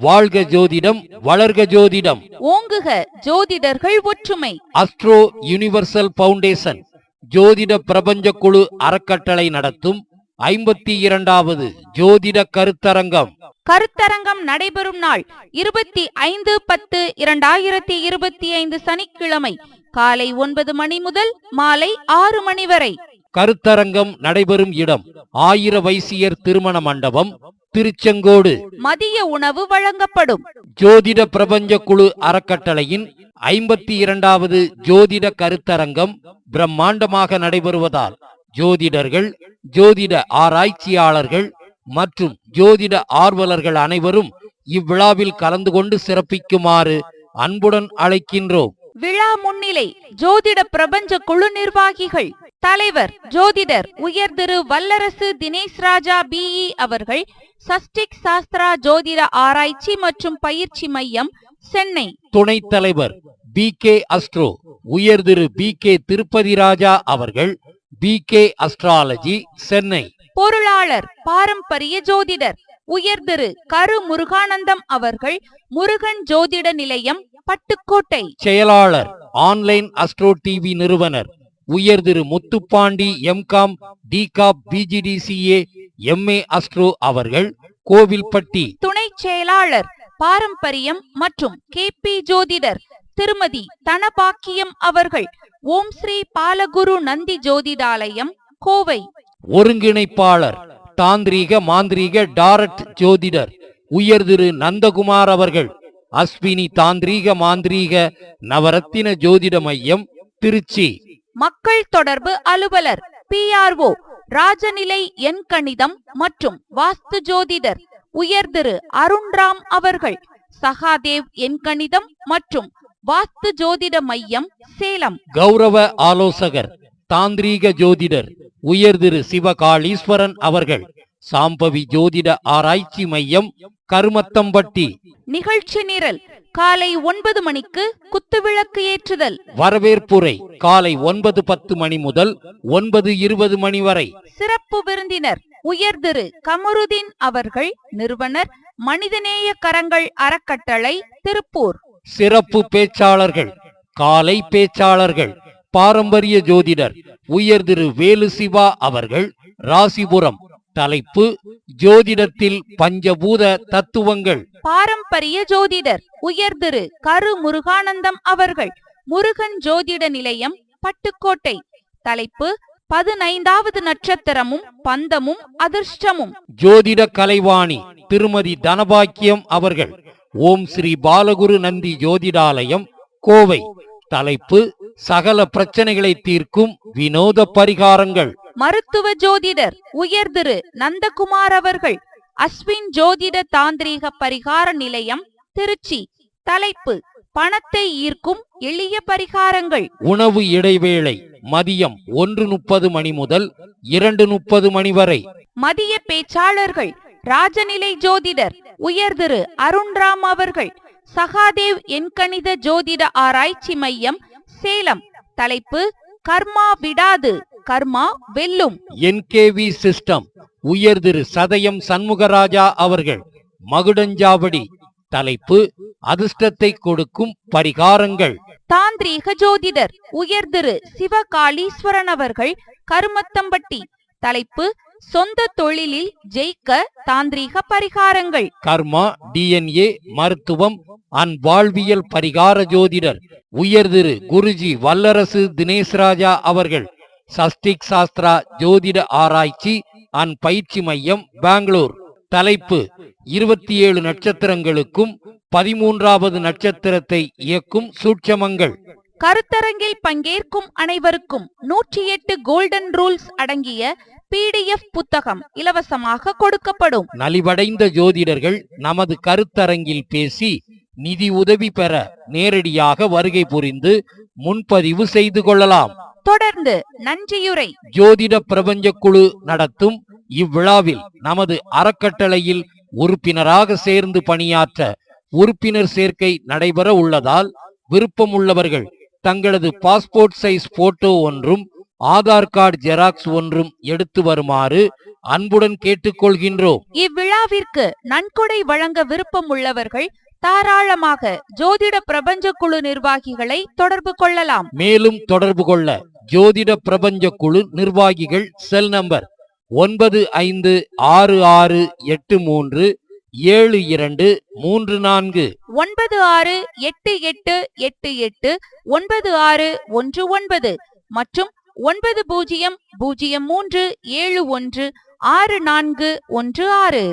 வாழ்க ஜோதிடம் வளர்க ஜோதிடம். ஓங்குக ஜோதிடர்கள் ஒற்றுமை. அஸ்ட்ரோ யுனிவர்சல் பவுண்டேஷன் ஜோதிட பிரபஞ்ச குழு அறக்கட்டளை நடத்தும் ஐம்பத்தி இரண்டாவது ஜோதிட கருத்தரங்கம். கருத்தரங்கம் நடைபெறும் நாள் இருபத்தி ஐந்து பத்து இரண்டாயிரத்தி இருபத்தி ஐந்து சனிக்கிழமை காலை ஒன்பது மணி முதல் மாலை ஆறு மணி வரை. கருத்தரங்கம் நடைபெறும் இடம். ஆயிர வைசியர் திருமண மண்டபம் திருச்செங்கோடு. மதிய உணவு வழங்கப்படும். ஜோதிட பிரபஞ்ச குழு அறக்கட்டளையின் ஐம்பத்தி இரண்டாவது ஜோதிட கருத்தரங்கம் பிரம்மாண்டமாக நடைபெறுவதால் ஜோதிடர்கள் ஜோதிட ஆராய்ச்சியாளர்கள் மற்றும் ஜோதிட ஆர்வலர்கள் அனைவரும் இவ்விழாவில் கலந்து கொண்டு சிறப்பிக்குமாறு அன்புடன் அழைக்கின்றோம். விழா முன்னிலை ஜோதிட பிரபஞ்ச குழு நிர்வாகிகள். தலைவர் ஜோதிடர் உயர் திரு வல்லரசு தினேஷ் ராஜா பிஇ அவர்கள் சஷ்டிக் சாஸ்திரா ஜோதிட ஆராய்ச்சி மற்றும் பயிற்சி மையம் சென்னை. துணைத் தலைவர் பி கே அஸ்ட்ரோ உயர் திரு பி கே திருப்பதி ராஜா அவர்கள் பி கே அஸ்ட்ராலஜி சென்னை. பொருளாளர் பாரம்பரிய ஜோதிடர் உயர் திரு கரு முருகானந்தம் அவர்கள் முருகன் ஜோதிட நிலையம் பட்டுக்கோட்டை. செயலாளர் ஆன்லைன் அஸ்ட்ரோ டிவி நிறுவனர். உயர் திரு முத்துப்பாண்டி எம்காம் டிகாப் பிஜிடிசிஏ எம்ஏ அஸ்ட்ரோ அவர்கள் கோவில்பட்டி. துணை செயலாளர் பாரம்பரியம் மற்றும் கேபி ஜோதிடர் திருமதி தனபாக்கியம் அவர்கள் ஓம் ஸ்ரீ பாலகுரு நந்தி ஜோதிடாலயம் கோவை. ஒருங்கிணைப்பாளர் தாந்திரீக மாந்திரீக டாரட் ஜோதிடர் உயர் திரு நந்தகுமார் அவர்கள் அஸ்வினி தாந்திரீக மாந்திரீக நவரத்தின ஜோதிட மையம் திருச்சி. மக்கள் தொடர்பு அலுவலர் பிஆர்ஓ ராஜநிலை எண் கணிதம் மற்றும் வாஸ்து ஜோதிடர் உயர்திரு அருண்ராம் அவர்கள் சகாதேவ் எண்கணிதம் மற்றும் வாஸ்து ஜோதிட மையம் சேலம். கௌரவ ஆலோசகர் தாந்திரீக ஜோதிடர் உயர்திரு சிவகாளீஸ்வரன் அவர்கள். சாம்பவி ஜோதிட ஆராய்ச்சி மையம் கருமத்தம்பட்டி நிகழ்ச்சி நிரல் காலை ஒன்பது மணிக்கு குத்துவிளக்கு ஏற்றுதல். வரவேற்புரை காலை ஒன்பது பத்து மணி முதல் ஒன்பது இருபது மணி வரை. சிறப்பு விருந்தினர் உயர் திரு கமருதீன் அவர்கள் நிறுவனர் மனிதநேய கரங்கள் அறக்கட்டளை திருப்பூர். சிறப்பு பேச்சாளர்கள் காலை பேச்சாளர்கள் பாரம்பரிய ஜோதிடர் உயர் திரு வேலு சிவா அவர்கள் ராசிபுரம். தலைப்பு ஜோதிடத்தில் பஞ்சபூத தத்துவங்கள். பாரம்பரிய ஜோதிடர் உயர் திரு கரு முருகானந்தம் அவர்கள் முருகன் ஜோதிட நிலையம் பட்டுக்கோட்டை. தலைப்பு பதினைந்தாவது நட்சத்திரமும் பந்தமும் அதிர்ஷ்டமும். ஜோதிட கலைவாணி திருமதி தனபாக்கியம் அவர்கள் ஓம் ஸ்ரீ பாலகுரு நந்தி ஜோதிடாலயம் கோவை. தலைப்பு சகல பிரச்சனைகளை தீர்க்கும் வினோத பரிகாரங்கள். மருத்துவ ஜோதிடர் உயர் திரு நந்தகுமார் அவர்கள் அஸ்வின் ஜோதிட தாந்திரீக பரிகார நிலையம் திருச்சி. தலைப்பு பணத்தை ஈர்க்கும் எளிய பரிகாரங்கள். உணவு இடைவேளை மதியம் ஒன்று முப்பது மணி முதல் இரண்டு முப்பது மணி வரை. மதிய பேச்சாளர்கள் ராஜநிலை ஜோதிடர் உயர் திரு அருண்ராம் அவர்கள் சகாதேவ் எண்கணித ஜோதிட ஆராய்ச்சி மையம் சேலம். தலைப்பு கர்மா விடாது. கர்மா வெல்லும். என்கேவி சிஸ்டம் உயர் திரு சதயம் சண்முகராஜா அவர்கள் மகுடஞ்சாவடி தலைப்பு அதிர்ஷ்டத்தை கொடுக்கும் பரிகாரங்கள். தாந்திரீக ஜோதிடர் உயர் திரு சிவகாளீஸ்வரன் அவர்கள் கருமத்தம்பட்டி தலைப்பு சொந்த தொழிலில் ஜெயிக்க தாந்திரீக பரிகாரங்கள். கர்மா டிஎன்ஏ மருத்துவம் அன் வாழ்வியல் பரிகார ஜோதிடர் உயர் திரு குருஜி வல்லரசு தினேஷ் ராஜா அவர்கள் சஸ்டிக் சாஸ்திரா ஜோதிட ஆராய்ச்சி அன் பயிற்சி மையம் பெங்களூர். தலைப்பு இருபத்தி ஏழு நட்சத்திரங்களுக்கும் பதிமூன்றாவது நட்சத்திரத்தை இயக்கும் சூட்சமங்கள். கருத்தரங்கில் பங்கேற்கும் அனைவருக்கும் நூற்றி எட்டு கோல்டன் ரூல்ஸ் அடங்கிய பிடிஎஃப் புத்தகம் இலவசமாக கொடுக்கப்படும். நலிவடைந்த ஜோதிடர்கள் நமது கருத்தரங்கில் பேசி நிதி உதவி பெற நேரடியாக வருகை புரிந்து முன்பதிவு செய்து கொள்ளலாம். தொடர்ந்து நன்றியுரை. ஜோதிட பிரபஞ்ச குழு நடத்தும் இவ்விழாவில் நமது அறக்கட்டளையில் உறுப்பினராக சேர்ந்து பணியாற்ற உறுப்பினர் சேர்க்கை நடைபெற உள்ளதால் விருப்பமுள்ளவர்கள் தங்களது பாஸ்போர்ட் சைஸ் போட்டோ ஒன்றும் ஆதார் கார்டு ஜெராக்ஸ் ஒன்றும் எடுத்து வருமாறு அன்புடன் கேட்டுக்கொள்கின்றோம். இவ்விழாவிற்கு நன்கொடை வழங்க விருப்பம் உள்ளவர்கள் தாராளமாக ஜோதிட பிரபஞ்ச குழு நிர்வாகிகளை தொடர்பு கொள்ளலாம். மேலும் தொடர்பு கொள்ள ஜோதிட பிரபஞ்ச குழு நிர்வாகிகள் செல் நம்பர் ஒன்பது ஐந்து ஆறு ஆறு எட்டு மூன்று ஏழு இரண்டு மூன்று நான்கு. ஒன்பது ஆறு எட்டு எட்டு எட்டு எட்டு ஒன்பது ஆறு ஒன்று ஒன்பது மற்றும் ஒன்பது பூஜ்ஜியம் பூஜ்ஜியம் மூன்று ஏழு ஒன்று ஆறு நான்கு ஒன்று ஆறு.